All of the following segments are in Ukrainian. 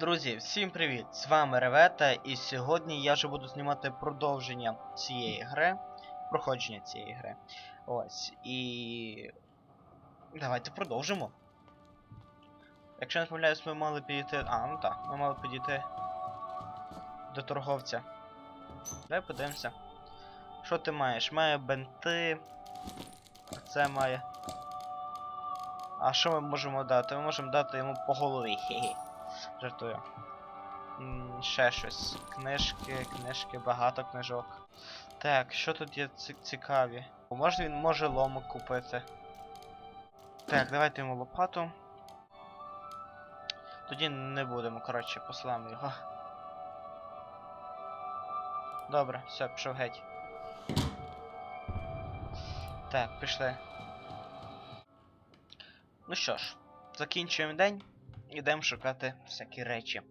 Друзі, всім привіт! З вами Ревета, і сьогодні я вже буду знімати продовження цієї гри, проходження цієї гри. Ось, і. Давайте продовжимо. Якщо не помиляюсь, ми мали підійти. А, ну так, ми мали підійти до торговця. Давай подивимося. Що ти маєш? Має бенти. Це має. А що ми можемо дати? Ми можемо дати йому по голові. Хе-хе. Жартую. Ще щось. Книжки, книжки, багато книжок. Так, що тут є цікаві? Може він може ломик купити. Так, давайте йому лопату. Тоді не будемо, коротше, послаємо його. Добре, все, пішов геть. Так, пішли. Ну що ж, закінчуємо день. Ідемо шукати всякі речі.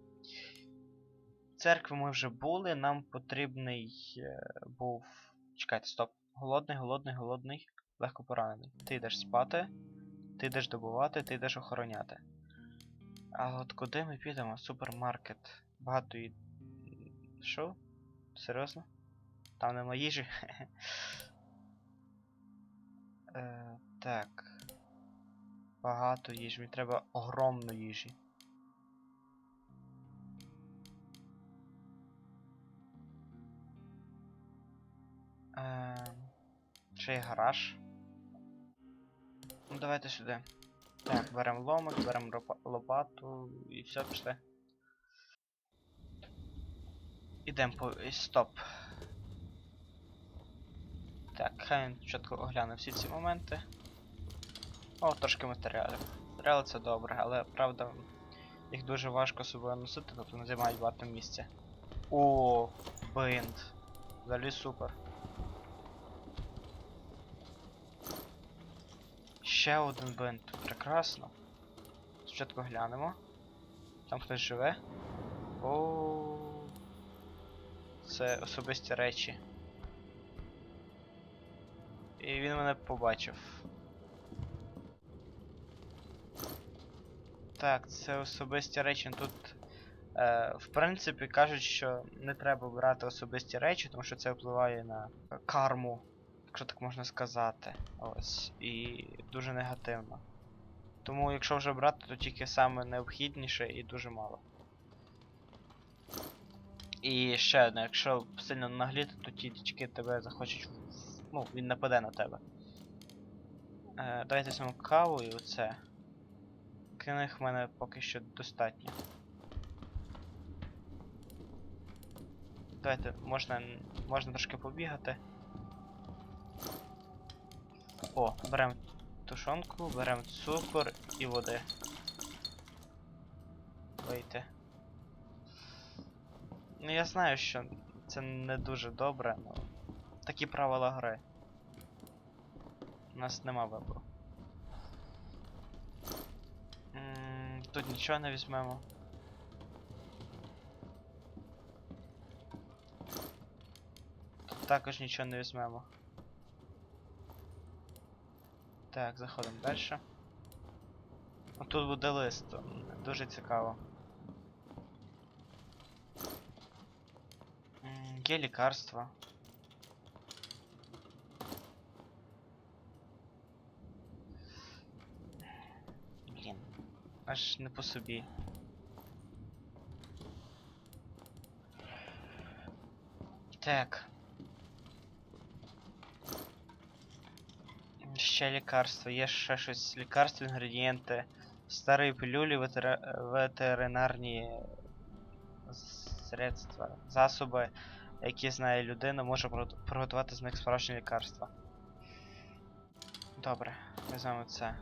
Церкви ми вже були, нам потрібний е, був. Чекайте, стоп. Голодний, голодний, голодний, легко поранений. Ти йдеш спати, ти йдеш добувати, ти йдеш охороняти. А от куди ми підемо? Супермаркет. Багато і. Що? Серйозно? Там нема їжі? е, так. Багато їжі, мені треба огромно їжі. Ем, ще є гараж. Ну давайте сюди. Так, беремо ломик, беремо лопату і все пішли. Ідемо по. Стоп. Так, хай він спочатку огляне всі ці моменти. О, трошки матеріалів. Матеріали це добре, але правда їх дуже важко собою носити, тобто вони займають багато місця. О, бинт. Взагалі супер. Ще один бинт. Прекрасно. Спочатку глянемо. Там хтось живе. О. Це особисті речі. І він мене побачив. Так, це особисті речі. Тут, е, в принципі, кажуть, що не треба брати особисті речі, тому що це впливає на карму, якщо так можна сказати. Ось. І дуже негативно. Тому, якщо вже брати, то тільки саме необхідніше і дуже мало. І ще одне, якщо сильно нагліти, то ті дічки тебе захочуть. Ну, він нападе на тебе. Е, давайте візьмемо каву і оце. Книг в мене поки що достатньо. Давайте, можна, можна трошки побігати. О, беремо тушонку, беремо цукор і води. Вийти. Ну я знаю, що це не дуже добре, але такі правила гри. У нас нема вибору. М, Тут нічого не візьмемо. Тут також нічого не візьмемо. Так, заходимо далі. Тут буде лист, дуже цікаво. Є лікарства. Блін. Аж не по собі. Так. Ще лікарство, є ще щось. Лікарство, інгредієнти, старі пилюлі, ветери... ветеринарні средства, засоби, які знає людина, може пригот- приготувати з них справжнє лікарство. Добре, візьмемо це.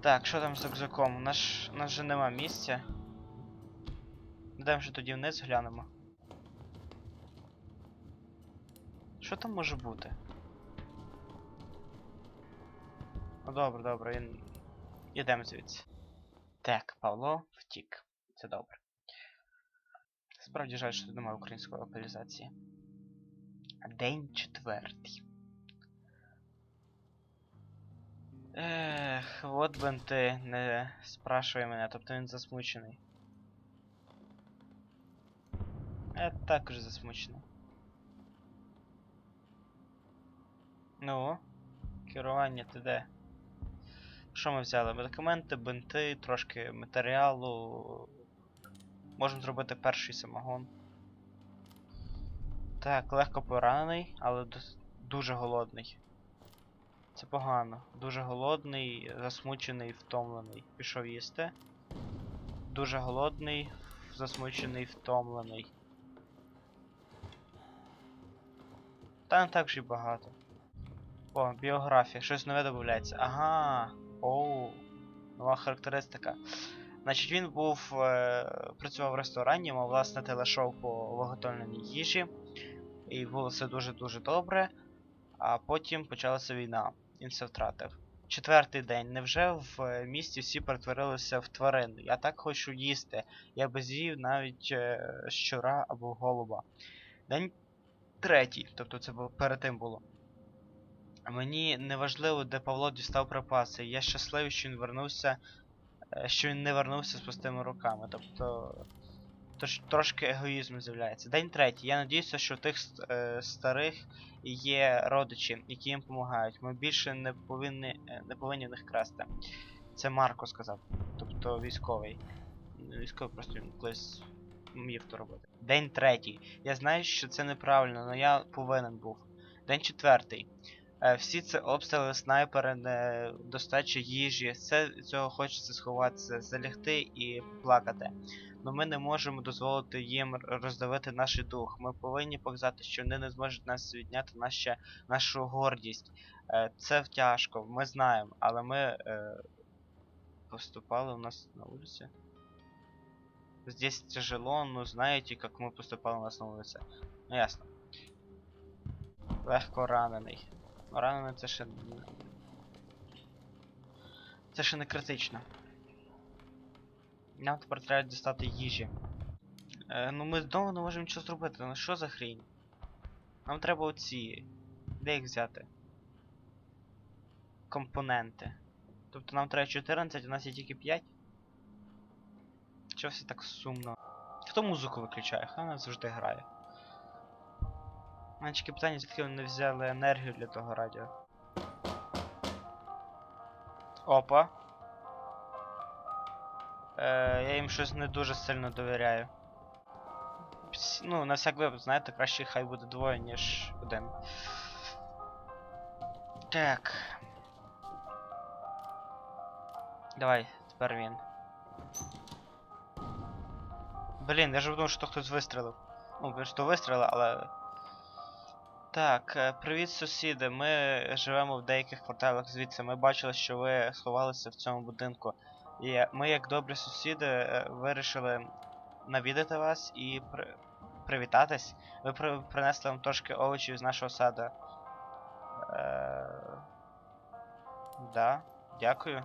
Так, що там з рюкзаком? У нас, ж- у нас же нема місця. Йдемо ще тоді вниз глянемо. Що там може бути? Ну добре, добре, він. Ідемо звідси. Так, Павло втік. Це добре. Справді жаль, що тут немає української локалізації. День четвертий. Ех, от бенти, не спрашуй мене, тобто він засмучений. Я також засмучений. Ну, керування ти де? Що ми взяли? Медикаменти, бинти, трошки матеріалу. Можемо зробити перший самогон. Так, легко поранений, але дуже голодний. Це погано. Дуже голодний, засмучений, втомлений. Пішов їсти. Дуже голодний, засмучений, втомлений. Та не так же й багато. О, біографія, щось нове додається. Ага. Оу. Нова характеристика. Значить, він був. Е, працював в ресторані, мав власне телешоу по виготовленій їжі. І було все дуже-дуже добре. А потім почалася війна. Він все втратив. Четвертий день. Невже в е, місті всі перетворилися в тварин? Я так хочу їсти. Я би з'їв навіть е, щура або голуба. День третій, тобто це перед тим було. Мені не важливо, де Павло дістав припаси. Я щасливий, що він вернувся. е, Що він не вернувся з пустими руками. Тобто. Тож трошки егоїзму з'являється. День третій. Я надіюся, що у тих е, старих є родичі, які їм допомагають. Ми більше не повинні, е, не повинні в них красти. Це Марко сказав. Тобто військовий. Військовий просто він колись вмів то робити. День третій. Я знаю, що це неправильно, але я повинен був. День четвертий. Е, Всі це обстріли, снайпери, недостача їжі, все цього хочеться сховатися, залягти і плакати. Но ми не можемо дозволити їм роздавити наш дух. Ми повинні показати, що вони не зможуть нас відняти наще, нашу гордість. Е, Це тяжко, ми знаємо, але ми е, поступали у нас на вулиці. Здесь тяжело, но знаете, как мы поступали у нас на вулиці. Ну ясно. Легко ранений. Ну, ранений це ще. Це ще не критично. Нам тепер треба дістати їжі. Е, ну ми знову не можемо нічого зробити. Ну що за хрінь? Нам треба оці. Де їх взяти? Компоненти. Тобто нам треба 14, а у нас є тільки 5. Чого все так сумно? Хто музику виключає? Хай вона завжди грає. У мене питання, звідки вони взяли енергію для того радіо. Опа. Е, я їм щось не дуже сильно довіряю. Ну, на всяк випадок, знаєте, краще хай буде двоє, ніж один. Так. Давай, тепер він. Блін, я ж думав, що хтось вистрілив. Ну, ж вистріли, але. Так, е, привіт, сусіди. Ми живемо в деяких кварталах звідси. Ми бачили, що ви сховалися в цьому будинку. І ми, як добрі сусіди, е, вирішили навідати вас і при... привітатись. Ви при... принесли вам трошки овочів з нашого саду. Е... Да, дякую.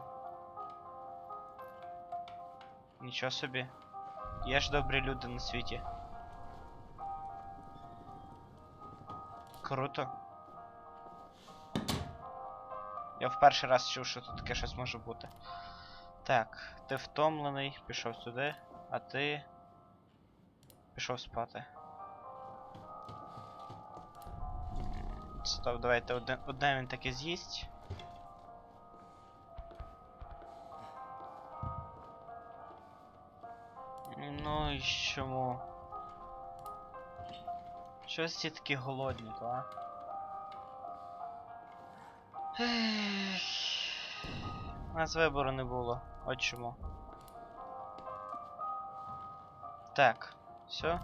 Нічого собі. Є ж добрі люди на світі. Круто. Я в перший раз чув, що тут таке щось може бути. Так, ти втомлений, пішов сюди, а ти. Пішов спати. Стоп, давайте одне, одне він таки з'їсть. Ну і чому? Чогось всі такі голодні, то, а? У нас вибору не було. От чому. Так, все.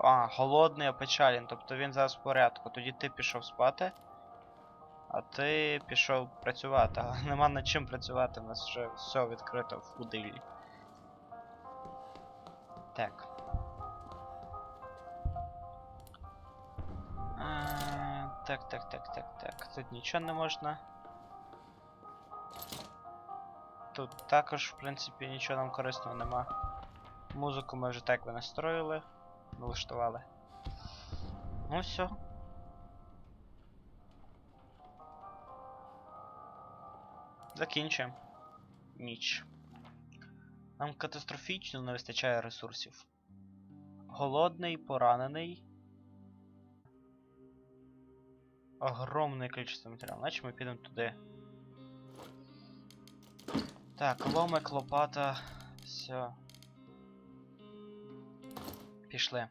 А, голодний опечален, тобто він зараз в порядку. Тоді ти пішов спати. А ти пішов працювати, але нема над чим працювати, у нас вже все відкрито в будильні. Так. Е, Так, так, так, так, так. Тут нічого не можна. Тут також, в принципі, нічого нам корисного нема. Музику ми вже так ви настроїли, налаштували. Ну все. Закінчуємо. Ніч. Нам катастрофічно не вистачає ресурсів. Голодний, поранений. Огромне кількість матеріалу. Значить ми підемо туди. Так, ломик, лопата. Все. Пішли.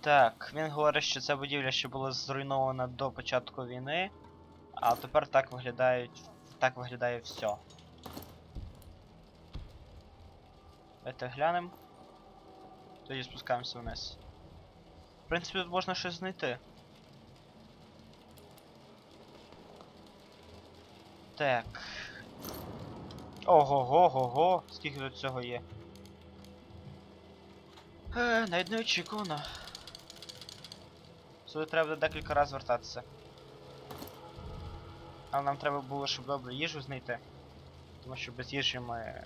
Так, він говорить, що ця будівля ще була зруйнована до початку війни, а тепер так виглядають. Так виглядає все. Давайте глянемо. Тоді спускаємося вниз. Принципі, тут можна щось знайти. Так. Ого-го-го-го! Скільки тут цього є? Е, навіть не очікувано. Сюди треба декілька разів вертатися. Але нам треба було, щоб добре їжу знайти. Тому що без їжі ми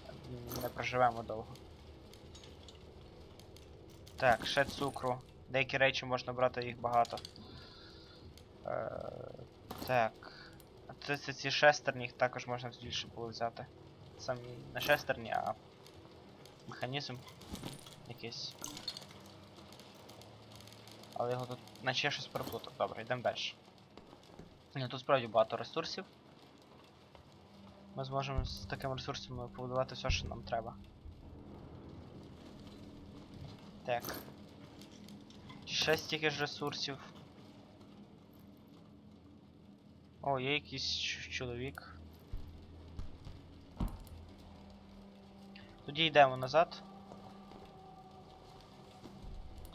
не проживемо довго. Так, ще цукру. Деякі речі можна брати, їх багато. Е, так. Це, це ці шестерні, їх також можна більше було взяти. Сам не шестерні, а механізм якийсь. Але його тут наче щось переплутав. Добре, йдемо далі. Ну, тут справді багато ресурсів. Ми зможемо з такими ресурсами побудувати все, що нам треба. Так. Ще стільки ж ресурсів. О, є якийсь чоловік. Тоді йдемо назад.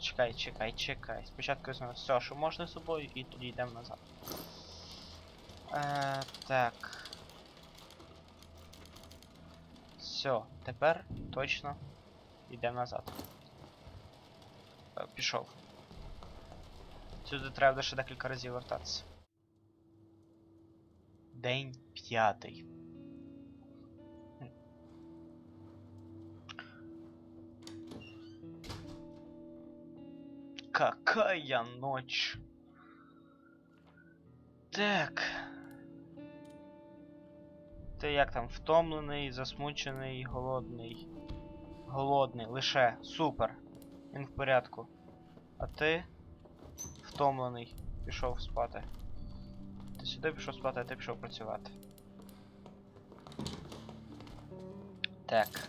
Чекай, чекай, чекай. Спочатку візьмемо все, що можна з собою, і тоді йдемо назад. Е, так. Все, тепер точно йдемо назад. Е, пішов. Сюди треба ще декілька разів вертатися. День п'ятий. Какая ночь. Так. Ти як там втомлений, засмучений, голодний. Голодний, лише. Супер. Він в порядку. А ти втомлений. Пішов спати. Ти сюди пішов спати, а ти пішов працювати. Так.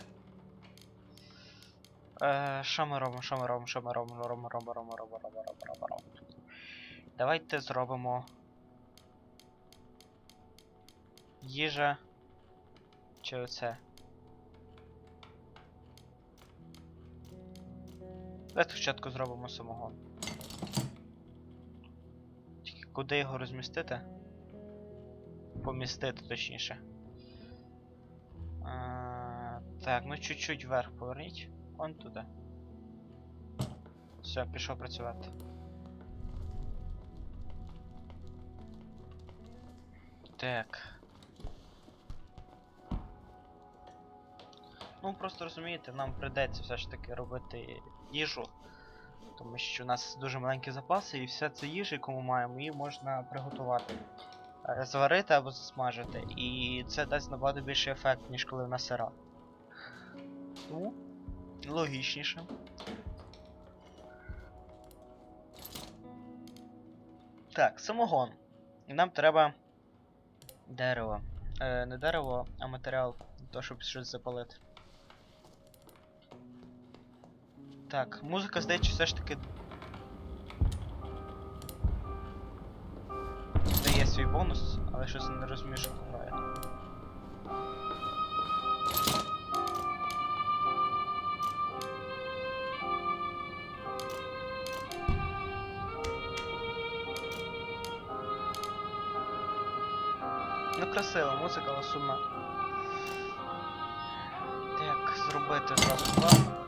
Е, що ми робимо, що ми робимо, що ми робимо, робимо, робимо, робимо, робимо, робимо, робимо, робимо. Давайте зробимо. Їжа. Чи оце? Давайте спочатку зробимо самогон. Куди його розмістити? Помістити точніше. А, так, ну чуть-чуть вверх поверніть. Он туди. Все, пішов працювати. Так. Ну просто розумієте, нам прийдеться все ж таки робити їжу. Тому що у нас дуже маленькі запаси, і вся ця їжа, яку ми маємо, її можна приготувати. Е, Зварити або засмажити. І це дасть набагато більший ефект, ніж коли вона сира. Тому логічніше. Так, самогон. Нам треба дерево. Е, не дерево, а матеріал, того, щоб щось запалити. Так, музика, здається, все ж таки. Дає свій бонус, але щось не розумію, що грає. Ну, красива музика, але сумна. Так, зробити зразу два.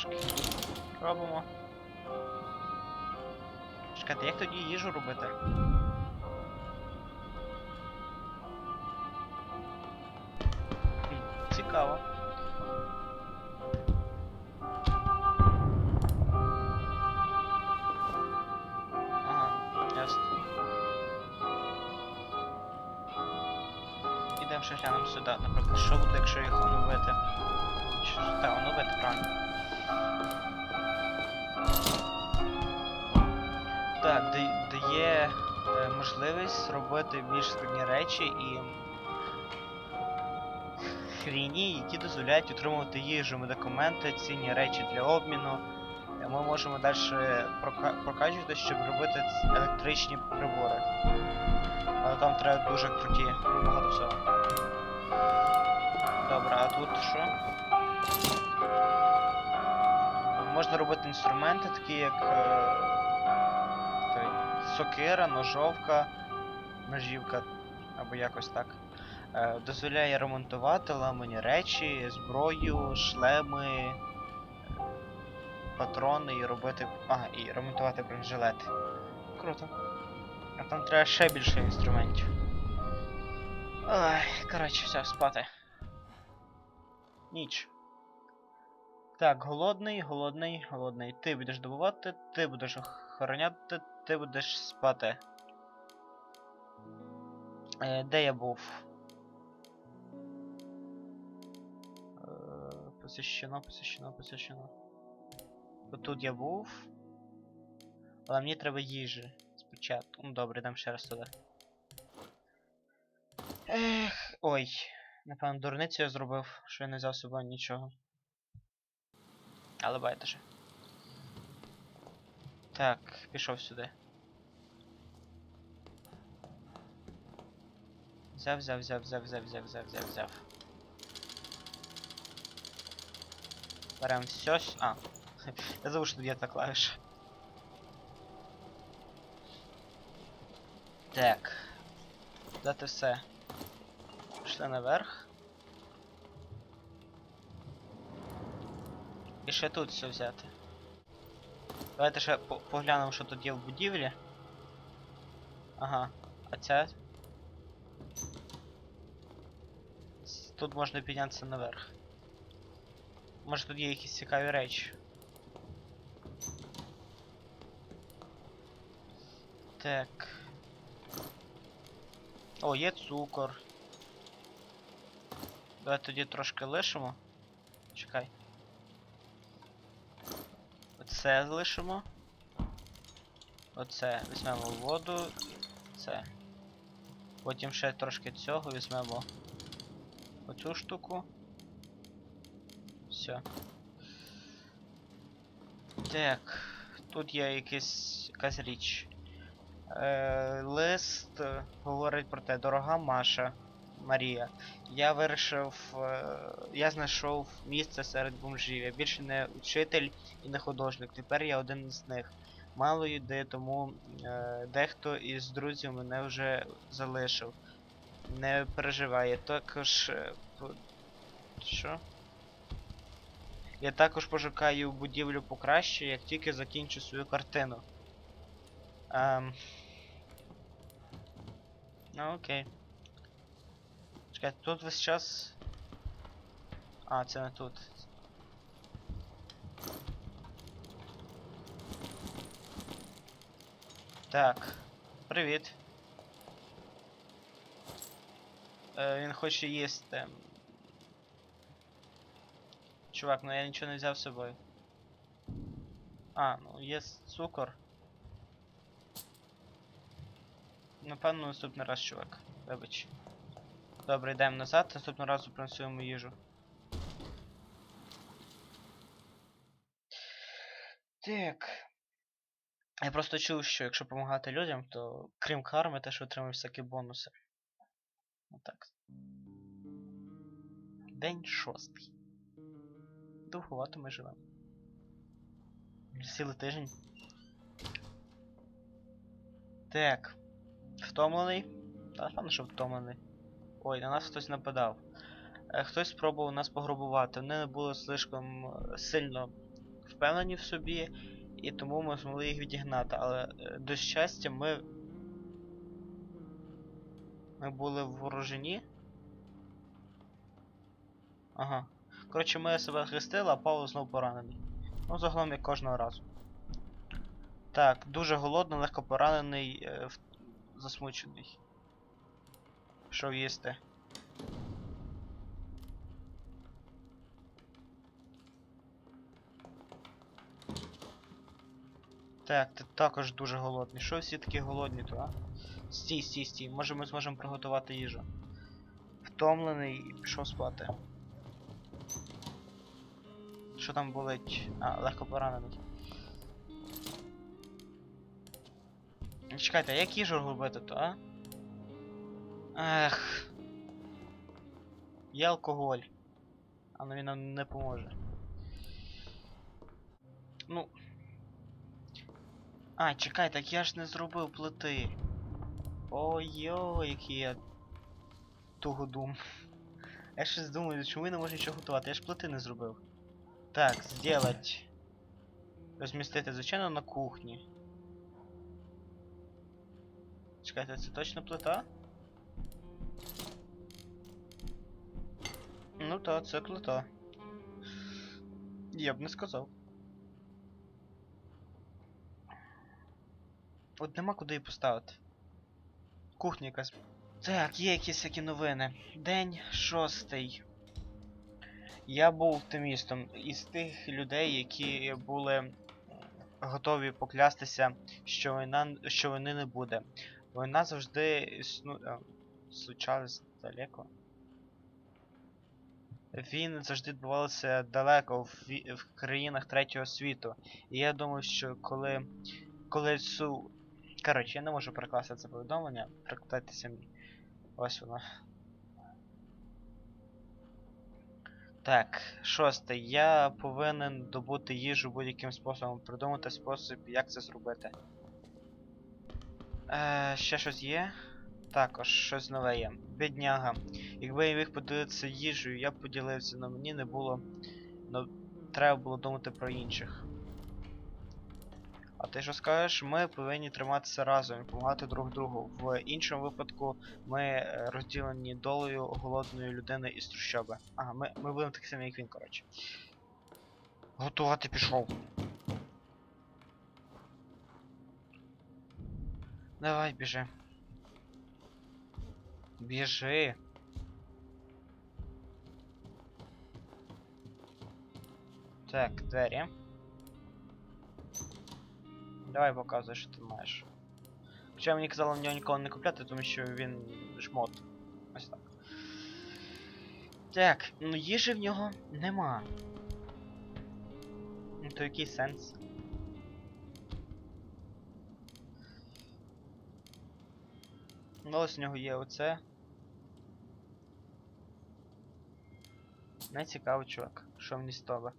пташки. Робимо. Чекайте, як тоді їжу робити? Дозволяють отримувати їжу, медикаменти, цінні речі для обміну. Е, Ми можемо далі прокачувати, щоб робити електричні прибори. Але там треба дуже круті, багато всього. Добре, а тут що? Можна робити інструменти, такі як е, той, сокира, ножовка, ножівка, або якось так. Е, дозволяє ремонтувати ламані речі, зброю, шлеми, е, патрони і робити. А, і ремонтувати бронежилети. Круто. А там треба ще більше інструментів. Ой, коротше, все, спати. Ніч. Так, голодний, голодний, голодний. Ти будеш добувати, ти будеш охороняти, ти будеш спати. Е, де я був? Посещено, посещено, посещено. Тут я був. Але мені треба їжі спочатку. Ну добре, йдемо ще раз туди. Ех, ой. Напевно, дурницю я зробив, що я не взяв з собою нічого. Але байдуже. Так, пішов сюди. Взяв, взяв, взяв, взяв, взяв, взяв, взяв, взяв, взяв. Берем все. с- А. Я забув, що тут є та клавіша. Так. Дати все. Пішли наверх. І ще тут все взяти. Давайте ще по поглянемо, що тут є в будівлі. Ага. А ця. С- Тут можна піднятися наверх. Може тут є якісь цікаві речі. Так. О, є цукор. Давай тоді трошки лишимо. Чекай. Оце залишимо. Оце візьмемо воду. Це. Потім ще трошки цього візьмемо оцю штуку. Все. Так. Тут є якийсь, якась річ. Е, лист говорить про те, дорога Маша. Марія. Я вирішив. Е, я знайшов місце серед бомжів. Я більше не учитель і не художник. Тепер я один з них. Мало їди, тому е, дехто із друзів мене вже залишив. Не переживай, я також. е, Що? Я також пошукаю будівлю покраще, як тільки закінчу свою картину. Ем... Ну окей. Чекай, тут весь час. А, це не тут. Так. Привіт. Е, він хоче їсти. Чувак, ну я нічого не взяв з собою. А, ну є с- цукор. Напевно, наступний раз, чувак. Вибач. Добре, йдемо назад, наступного разу принесу йому їжу. Так. Я просто чув, що якщо допомагати людям, то крім карми, теж отримуєш всякі бонуси. Отак. День шостий. Довгувато ми живемо. Цілий тиждень. Так. Втомлений? Та напевно, що втомлений. Ой, на нас хтось нападав. Е, Хтось спробував нас пограбувати. Вони були слишком е, сильно впевнені в собі, і тому ми змогли їх відігнати. Але е, до щастя, ми. Ми були в ворожині. Ага. Коротше, ми себе хрестили, а Павло знов поранений. Ну, загалом як кожного разу. Так, дуже голодний, легко поранений, е, в- засмучений. Пішов їсти. Так, ти також дуже голодний. Що всі такі голодні, то, а? Стій, стій, стій. Може ми зможемо приготувати їжу. Втомлений пішов спати. Що там болить? А, легко поранений. Чекайте, а як їжу робити то, а? Ех. Є алкоголь. А ну він нам не поможе. Ну. А, чекай, так я ж не зробив плити. Ой-ой, який я тугодум. Я щось думаю, чому я не можу нічого готувати? Я ж плити не зробив. Так, сделать. Розмістити, звичайно, на кухні. Чекайте, це точно плита? Ну та, це плита. Я б не сказав. От нема куди її поставити. Кухня якась. Так, є якісь всякі новини. День шостий. Я був оптимістом із тих людей, які були готові поклястися, що війна, що війни не буде. Війна завжди існу... е, случалась далеко. Він завжди відбувався далеко в, в країнах третього світу. І я думаю, що коли. Коли цю. Коротше, я не можу перекласти це повідомлення, прикладайте самі. Ось воно. Так, шосте. Я повинен добути їжу будь-яким способом, придумати спосіб, як це зробити. Е, ще щось є? Також щось нове є. Бідняга. Якби я міг поділитися їжею, я б поділився, але мені не було. Но треба було думати про інших. А ти що скажеш? Ми повинні триматися разом і допомагати друг другу. В іншому випадку ми е, розділені долею голодної людини із трущоби. Ага, ми, ми будемо так само, як він, коротше. Готувати пішов. Давай, біжи. Біжи. Так, двері. Давай показуй, що ти маєш. Хоча мені казали в нього ніколи не купляти, тому що він жмот. Ось так. Так, ну їжі в нього нема. Ну то який сенс? Ну ось в нього є оце. Не цікаво, чувак, що мені з того.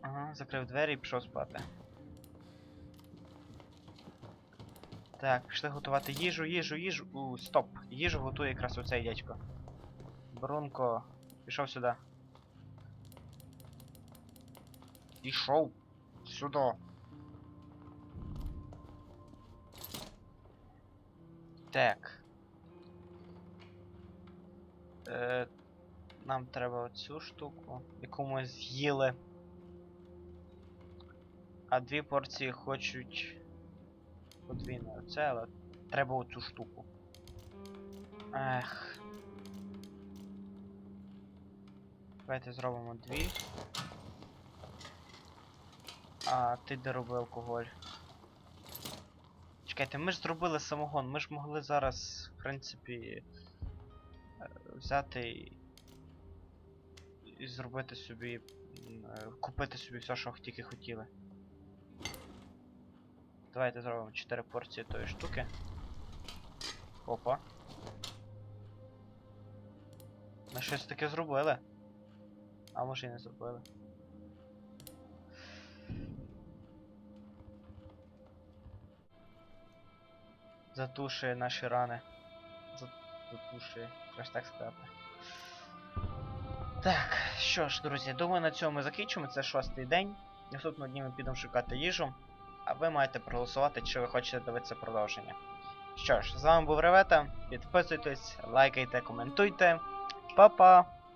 Ага, закрив двері і пішов спати. Так, пішли готувати їжу, їжу, їжу. У, стоп. Їжу готує якраз оцей дядько. Брунко, пішов сюди. Пішов сюди. Так. Е, нам треба оцю штуку, яку ми з'їли. А дві порції хочуть подвійне оце, але треба оцю штуку. Ех. Давайте зробимо дві. А ти де робив алкоголь? Чекайте, ми ж зробили самогон, ми ж могли зараз, в принципі, е, взяти і- і зробити собі. е, купити собі все, що тільки хотіли. Давайте зробимо 4 порції тої штуки. Опа. Ми щось таке зробили. А може і не зробили. Затушує наші рани. Затушує, краще так сказати. Так, що ж, друзі, думаю, на цьому ми закінчимо. Це шостий день. Наступного дня ми підемо шукати їжу. А ви маєте проголосувати, чи ви хочете дивитися продовження. Що ж, з вами був Ревета. Підписуйтесь, лайкайте, коментуйте. Па-па!